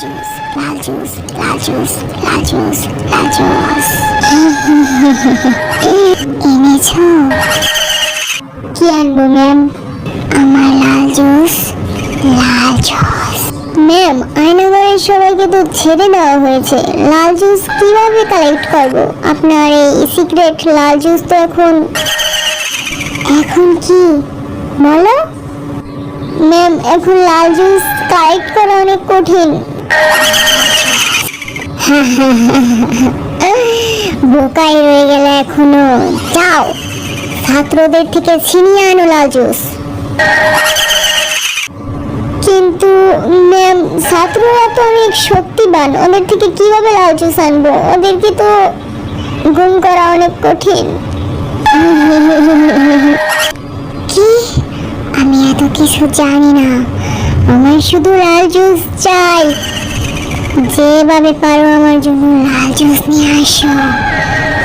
Juice কি আনব ma'am আমার লাল জুস লাল জুস ম্যাম আয়নাগরের সবাইকে তো ছেড়ে দেওয়া হয়েছে। লাল জুস কীভাবে কালেক্ট করব? আপনার এই সিক্রেট লাল জুস তো এখন এখন কি? বলো? ম্যাম এখন লাল জুস কালেক্ট করা অনেক কঠিন। বোকাই রয়ে গেলে এখনও। যাও। ছাত্রদের থেকে ছিনিয়ে আনো লাল জুস। কিন্তু ম্যাম ছাত্ররা তো অনেক শক্তিবান। ওদের থেকে কীভাবে লাল জুস আনব? ওদেরকে তো গুম করা অনেক কঠিন। কি? আমি এত কিছু জানি না। আমার শুধু লাল জুস চাই। যেভাবে পারো আমার জন্য লাল জুস নিয়ে আসো।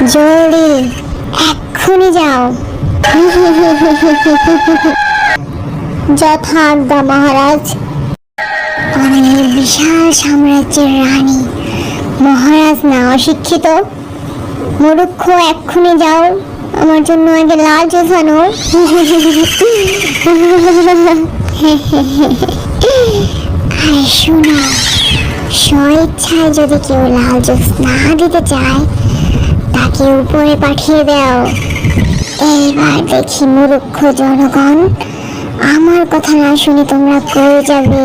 জলদি, এক্ষুনি যাও। যথাজ্ঞা মহারাজ। আমি এই বিশাল সাম্রাজ্যের রানী। মহারাজ না অশিক্ষিত। মূর্খ এক্ষুনি যাও। আমার জন্য আগে লাল জুস আনো। আরে শোনো স্বেচ্ছায় যদি কেউ লাল জুস না দিতে চায়, তাকে উপরে পাঠিয়ে দাও। এইবার দেখি মুরুক্ষ জনগণ, আমার কথা না শুনে তোমরা কই যাবে?